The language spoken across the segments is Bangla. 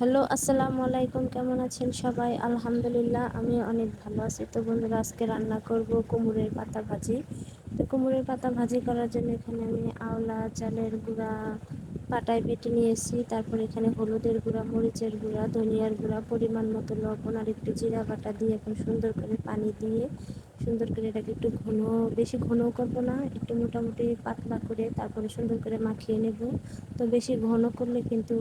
হ্যালো, আসসালামু আলাইকুম। কেমন আছেন সবাই? আলহামদুলিল্লাহ আমি অনেক ভালো আছি। তো বন্ধুরা, আজকে রান্না করব কুমড়ের পাতা ভাজি। তো কুমড়ের পাতা ভাজি করার জন্য এখানে আমি আওলা, চালের গুঁড়া, পাটায় বেটে নিয়েছি। তারপর এখানে হলুদের গুঁড়া, মরিচের গুঁড়া, ধনিয়ার গুঁড়া, পরিমাণ মতো লবণ আর একটু জিরা বাটা দিয়ে এখন সুন্দর করে পানি দিয়ে, সুন্দর করে এটাকে একটু ঘন, বেশি ঘন করব না, একটু মোটামুটি পাতলা করে তারপরে সুন্দর করে মাখিয়ে নেব। তো বেশি ঘন করলে কিন্তু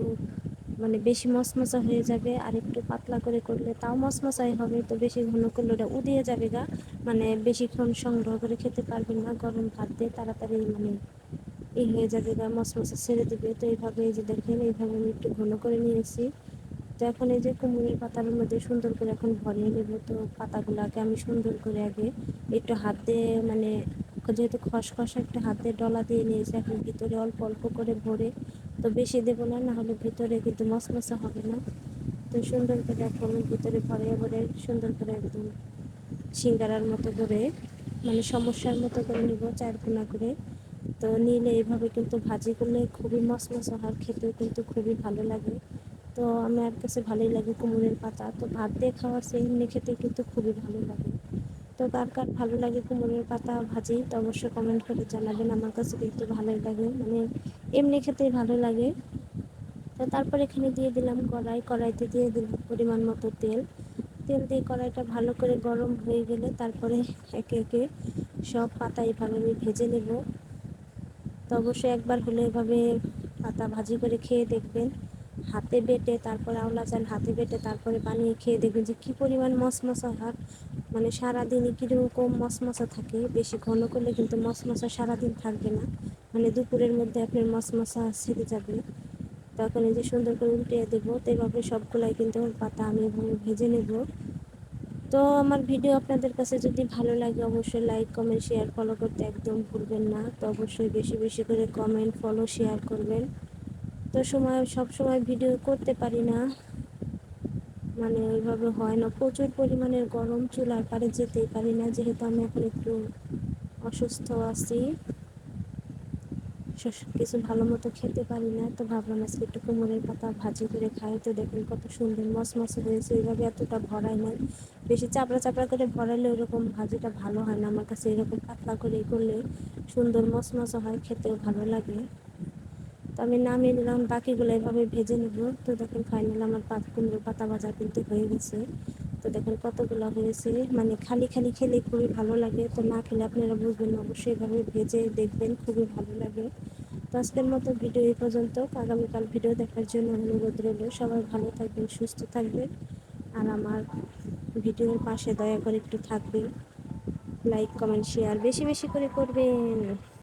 মানে বেশি মশমশা হয়ে যাবে আর একটু পাতলা করে করলে তাও মশমশাই হবে। তো বেশি ঘন করলে ওটা উদিয়ে যাবে গা। মানে বেশিক্ষণ সংগ্রহ করে খেতে পারবেন না। গরম ভাত দিয়ে তাড়াতাড়ি মানে এই হয়ে যাবে গা মশমশা ছেড়ে দেবে। তো এইভাবে এই যে দেখেন, এইভাবে আমি একটু ঘন করে নিয়েছি। তো এখন এই যে কুমড়ের পাতার মধ্যে সুন্দর করে এখন ভরিয়ে নেব। তো পাতাগুলোকে আমি সুন্দর করে আগে একটু হাত দিয়ে মানে যেহেতু খসখসা একটা হাতে ডলা দিয়ে নিয়েছি, এখন ভিতরে অল্প অল্প করে ভরে বেশি দেবো না না হলে ভিতরে কিন্তু মশমশা হবে না। তো সুন্দর করে এখন ভিতরে ভরে ভরে, সুন্দর করে একদম সিঙ্গারার মতো করে মানে সমস্যার মতো করে নিব চারকোনা করে। তো নিলে এইভাবে কিন্তু ভাজি করলে খুবই মশমশা হয়, খেতেও কিন্তু খুবই ভালো লাগে। তো আমার কাছে ভালোই লাগে কুমড়ের পাতা, তো ভাত দিয়ে খাওয়ার সেই এমনি খেতে কিন্তু খুবই ভালো লাগে। তো কার কার ভালো লাগে কুমড়োর পাতা ভাজি, তো অবশ্যই কমেন্ট করে জানাবেন। আমার কাছে কিন্তু ভালোই লাগে মানে এমনি খেতেই ভালো লাগে। তো তারপর এখানে দিয়ে দিলাম কড়াই। কড়াইতে দিয়ে দিলাম পরিমাণ মতো তেল। তেল দিয়ে কড়াইটা ভালো করে গরম হয়ে গেলে তারপরে একে একে সব পাতা এভাবে আমি ভেজে নেব। তো অবশ্যই একবার হলে এভাবে পাতা ভাজি করে খেয়ে দেখবেন। হাতে বেটে তারপরে আওলা চাল হাতে বেটে তারপরে বানিয়ে খেয়ে দেখবেন যে কী পরিমাণ মশমশা হয় মানে সারাদিনই কীরকম মশমশা থাকে, বেশি ঘন করলে কিন্তু মশমশা সারাদিন থাকবে না। মানে দুপুরের মধ্যে আপনার মশমশা ছেড়ে যাবে। তখন এই যে সুন্দর করে উল্টে দেবো তো এভাবে সবগুলাই কিন্তু পাতা আমি ভেজে নেব। তো আমার ভিডিও আপনাদের কাছে যদি ভালো লাগে অবশ্যই লাইক, কমেন্ট, শেয়ার ফলো করতে একদম ভুলবেন না। তো অবশ্যই বেশি বেশি করে কমেন্ট ফলো শেয়ার করবেন। সময়, সব সময় ভিডিও করতে পারি না। মানে ওইভাবে হয় না। প্রচুর পরিমাণের গরম চুলার পারে যেতেই পারি না, যেহেতু আমি এখন একটু অসুস্থ আছি। কিছু ভালো মতো খেতে পারি না, তো ভাবলাম আজকে একটু কুমড়ের পাতা ভাজি করে খাই। তো দেখুন কত সুন্দর মশমস হয়েছে এইভাবে এতটা ভরাই নাই। বেশি চাপড়া চাপড়া করে ভরালে ওরকম ভাজিটা ভালো হয় না। আমার কাছে এরকম পাতলা করে করলে সুন্দর মশমস হয়, খেতেও ভালো লাগে। তো আমি নামিয়ে নিলাম, বাকিগুলো এভাবে ভেজে নেব। তো দেখেন ফাইনাল আমার পাত কুমড়ো পাতা ভাজা কিন্তু হয়ে গেছে। তো দেখেন কতগুলো হয়েছে মানে খালি খালি খেলে খুবই ভালো লাগে। তো না খেলে আপনারা বুঝবেন অবশ্যই এভাবে ভেজে দেখবেন, খুবই ভালো লাগে। তো আজকের মতো ভিডিও এই পর্যন্ত। আগামীকাল ভিডিও দেখার জন্য অনুরোধ রইল। সবাই ভালো থাকবেন, সুস্থ থাকবেন। আর আমার ভিডিওর পাশে দয়া করে একটু থাকবেন। লাইক কমেন্ট শেয়ার বেশি বেশি করে করবেন।